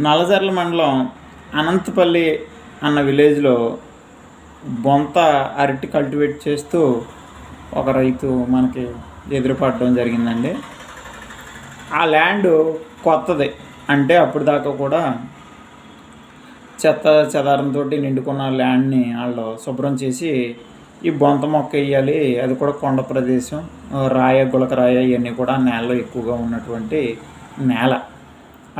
నల్లజర్ల మండలం అనంతపల్లి అన్న విలేజ్లో బొంత అరటి కల్టివేట్ చేస్తూ ఒక రైతు మనకి ఎదురుపడడం జరిగిందండి. ఆ ల్యాండ్ కొత్తది. అంటే అప్పుడు దాకా కూడా చెత్త చెదారంతో నిండుకున్న ల్యాండ్ని వాళ్ళు శుభ్రం చేసి ఈ బొంత మొక్క వేయాలి అది కూడా కొండ ప్రదేశం. రాయ గులక రాయ ఇవన్నీ కూడా నేలలో ఎక్కువగా ఉన్నటువంటి నేల.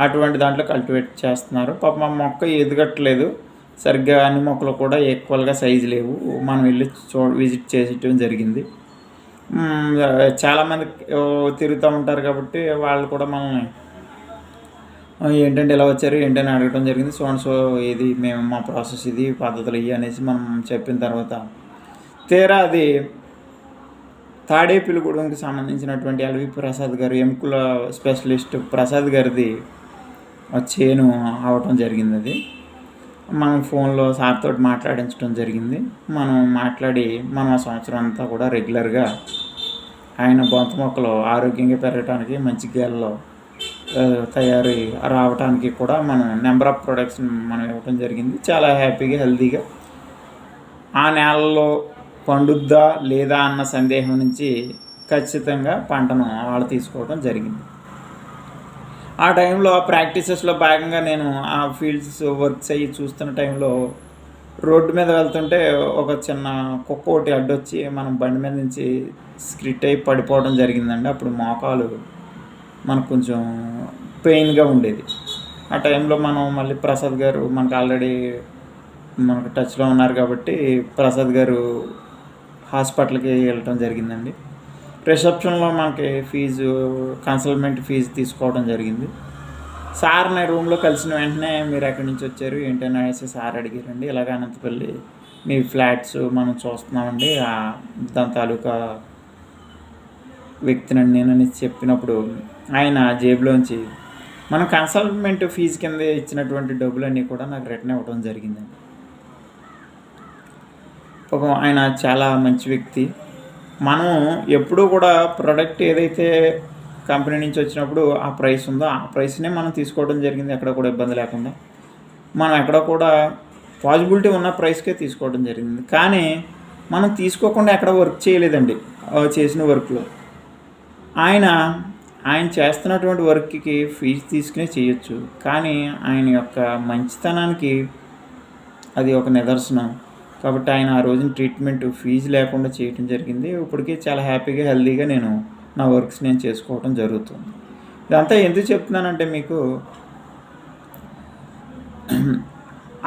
అటువంటి దాంట్లో కల్టివేట్ చేస్తున్నారు. పాపం ఆ మొక్క ఎదగట్లేదు. సరిగ్గా అన్ని మొక్కలు కూడా ఈక్వల్గా సైజు లేవు. మనం వెళ్ళి చూ విజిట్ చేసేయటం జరిగింది. చాలామంది తిరుగుతూ ఉంటారు కాబట్టి వాళ్ళు కూడా మనల్ని ఏంటంటే ఇలా వచ్చారు? ఏంటని అడగడం జరిగింది. సో అండ్ సో ఇది మేము మా ప్రాసెస్ ఇది పద్ధతులు ఇవి అనేసి మనం చెప్పిన తర్వాత తీరా అది తాడేపిల్లిగూడెంకి సంబంధించినటువంటి ఎల్వి ప్రసాద్ గారు ఎముకల స్పెషలిస్ట్ ప్రసాద్ గారిది చేను అవటం జరిగింది అది మనం ఫోన్లో సార్ తోటి మాట్లాడించడం జరిగింది. మనం మాట్లాడి మనం ఆ సంవత్సరం అంతా కూడా రెగ్యులర్గా ఆయన బొంత మొక్కలు ఆరోగ్యంగా పెరగడానికి మంచి గేలలో తయారీ తయారు రావడానికి కూడా మనం నెంబర్ ఆఫ్ ప్రొడక్ట్స్ మనం ఇవ్వటం జరిగింది. చాలా హ్యాపీగా హెల్తీగా. ఆ నేలలో పండుద్దా లేదా అన్న సందేహం నుంచి ఖచ్చితంగా పంటను వాళ్ళు తీసుకోవడం జరిగింది. ఆ టైంలో ఆ ప్రాక్టీసెస్లో భాగంగా నేను ఆ ఫీల్డ్స్ వర్క్స్ అయ్యి చూస్తున్న టైంలో రోడ్డు మీద వెళ్తుంటే ఒక చిన్న కుక్క ఒకటి అడ్డొచ్చి మనం బండి మీద నుంచి స్క్రిట్ అయి పడిపోవడం జరిగిందండి. అప్పుడు మోకాలు మనకు కొంచెం పెయిన్గా ఉండేది. ఆ టైంలో మనం మళ్ళీ ప్రసాద్ గారు మనకు ఆల్రెడీ మనకు టచ్లో ఉన్నారు కాబట్టి ప్రసాద్ గారు హాస్పిటల్కి వెళ్ళటం జరిగిందండి. రిసెప్షన్లో మనకి ఫీజు కన్సల్మెంట్ ఫీజు తీసుకోవడం జరిగింది. సార్ని రూమ్లో కలిసిన వెంటనే మీరు ఎక్కడి నుంచి వచ్చారు? ఏంటని అనేసి సార్ అడిగారండి. ఇలాగ అనంతపల్లి మీ ఫ్లాట్స్ మనం చూస్తున్నామండి. దాని తాలూకా వ్యక్తినండి నేనని చెప్పినప్పుడు ఆయన జేబులోంచి మనం కన్సల్ట్మెంట్ ఫీజు కింద ఇచ్చినటువంటి డబ్బులన్నీ కూడా నాకు రిటర్న్ ఇవ్వడం జరిగిందండి. పాపం ఆయన చాలా మంచి వ్యక్తి. మనం ఎప్పుడూ కూడా ప్రోడక్ట్ ఏదైతే కంపెనీ నుంచి వచ్చినప్పుడు ఆ ప్రైస్ ఉందో ఆ ప్రైస్నే మనం తీసుకోవడం జరిగింది. ఎక్కడ కూడా ఇబ్బంది లేకుండా మనం ఎక్కడ కూడా పాజిబిలిటీ ఉన్న ప్రైస్కే తీసుకోవడం జరిగింది. కానీ మనం తీసుకోకుండా ఎక్కడ వర్క్ చేయలేదండి. చేసిన వర్క్లో ఆయన ఆయన చేస్తున్నటువంటి వర్క్కి ఫీజు తీసుకునే చేయొచ్చు. కానీ ఆయన యొక్క మంచితనానికి అది ఒక నిదర్శనం. కాబట్టి ఆయన ఆ రోజున ట్రీట్మెంట్ ఫీజు లేకుండా చేయటం జరిగింది. ఇప్పటికీ చాలా హ్యాపీగా హెల్తీగా నేను నా వర్క్స్ నేను చేసుకోవటం జరుగుతుంది. ఇదంతా ఎందుకు చెప్తున్నానంటే మీకు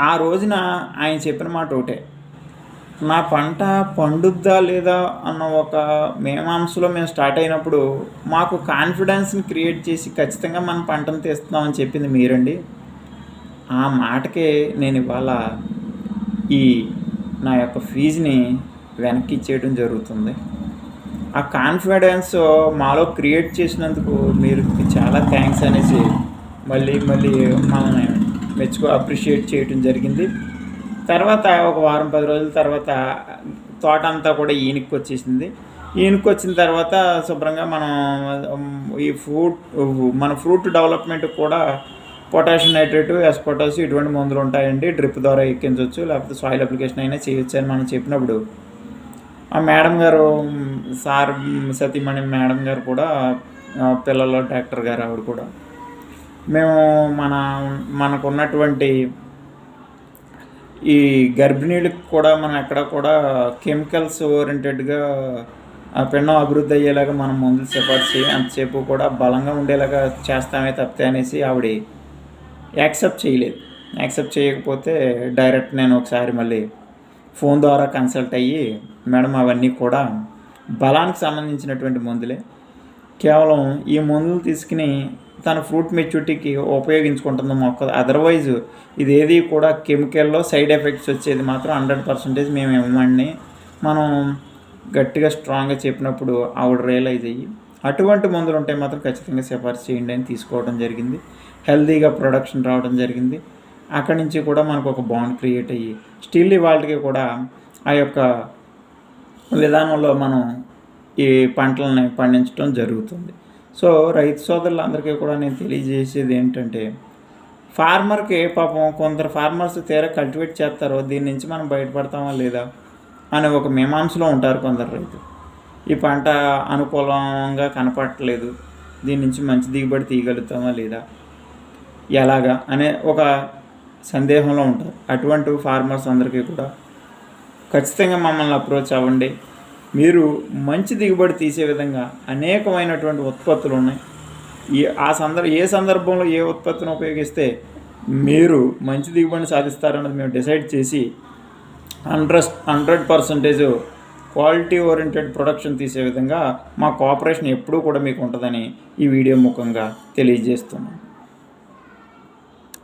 ఆ రోజున ఆయన చెప్పిన మాట ఒకటే. నా పంట పండుద్దా లేదా అన్న ఒక మేమాంసలో మేము స్టార్ట్ అయినప్పుడు మాకు కాన్ఫిడెన్స్ని క్రియేట్ చేసి ఖచ్చితంగా మన పంటను తీస్తున్నామని చెప్పింది మీరండి. ఆ మాటకే నేను ఇవాళ ఈ నా యొక్క ఫీజుని వెనక్కి ఇచ్చేయడం జరుగుతుంది. ఆ కాన్ఫిడెన్స్ మాలో క్రియేట్ చేసినందుకు మీరు చాలా థ్యాంక్స్ అనేసి మళ్ళీ మళ్ళీ మనల్ని మెచ్చుకో అప్రిషియేట్ చేయడం జరిగింది. తర్వాత ఒక వారం పది రోజుల తర్వాత తోట అంతా కూడా ఈయనకి వచ్చేసింది. ఈయనకి వచ్చిన తర్వాత శుభ్రంగా మనం ఈ ఫ్రూట్ మన ఫ్రూట్ డెవలప్మెంట్ కూడా పొటాషియం నైట్రేట్ ఎస్పోటాస్ ఇటువంటి మందులు ఉంటాయండి. డ్రిప్ ద్వారా ఎక్కించవచ్చు. లేకపోతే సాయిల్ అప్లికేషన్ అయినా చేయొచ్చు అని మనం చెప్పినప్పుడు. ఆ మేడం గారు సార్ సతీమణి మేడం గారు కూడా ఆ, పిల్లల డాక్టర్ గారు ఆవిడ కూడా. మేము మన మనకున్నటువంటి ఈ గర్భిణీలకు కూడా మనం ఎక్కడ కూడా కెమికల్స్ ఓరియంటెడ్గా ఆ పిండం అభివృద్ధి అయ్యేలాగా మనం మందులు సిఫార్సు చేయి అంతసేపు కూడా బలంగా ఉండేలాగా చేస్తామే తప్పితే అనేసి ఆవిడ యాక్సెప్ట్ చేయలేదు. యాక్సెప్ట్ చేయకపోతే డైరెక్ట్ నేను ఒకసారి మళ్ళీ ఫోన్ ద్వారా కన్సల్ట్ అయ్యి మేడం అవన్నీ కూడా బలానికి సంబంధించినటువంటి మందులే. కేవలం ఈ మందులు తీసుకుని తన ఫ్రూట్ మెచ్యూరిటీకి ఉపయోగించుకుంటుంది మొక్క. అదర్వైజ్ ఇది ఏది కూడా కెమికల్లో సైడ్ ఎఫెక్ట్స్ వచ్చేది మాత్రం హండ్రెడ్ పర్సెంటేజ్ మేము ఇవ్వమండి. మనం గట్టిగా స్ట్రాంగ్గా చెప్పినప్పుడు ఆవిడ రియలైజ్ అయ్యి అటువంటి మందులు ఉంటే మాత్రం ఖచ్చితంగా సిఫార్సు చేయండి అని తీసుకోవడం జరిగింది. హెల్తీగా ప్రొడక్షన్ రావడం జరిగింది. అక్కడి నుంచి కూడా మనకు ఒక బాండ్ క్రియేట్ అయ్యి స్టిల్ వాళ్ళకి కూడా ఆ యొక్క విధానంలో మనం ఈ పంటలని పండించడం జరుగుతుంది. సో రైతు సోదరులందరికీ కూడా నేను తెలియజేసేది ఏంటంటే ఫార్మర్కి పాపం కొందరు ఫార్మర్స్ తీరా కల్టివేట్ చేస్తారో దీని నుంచి మనం బయటపడతామా లేదా అనే ఒక మీమాంసలో ఉంటారు కొందరు రైతులు. ఈ పంట అనుకూలంగా కనపడట్లేదు. దీని నుంచి మంచి దిగుబడి తీయగలుగుతామా లేదా? ఎలాగా? అనే ఒక సందేహంలో ఉంటారు. అటువంటి ఫార్మర్స్ అందరికీ కూడా ఖచ్చితంగా మమ్మల్ని అప్రోచ్ అవ్వండి. మీరు మంచి దిగుబడి తీసే విధంగా అనేకమైనటువంటి ఉత్పత్తులు ఉన్నాయి. ఈ ఆ సందర్భ ఏ సందర్భంలో ఏ ఉత్పత్తిని ఉపయోగిస్తే మీరు మంచి దిగుబడిని సాధిస్తారన్నది మేము డిసైడ్ చేసి hundred hundred percentage quality oriented production తీసే విధంగా మా కోఆపరేషన్ ఎప్పుడూ కూడా మీకు ఉంటుందని ఈ వీడియో ముఖంగా తెలియజేస్తున్నాను.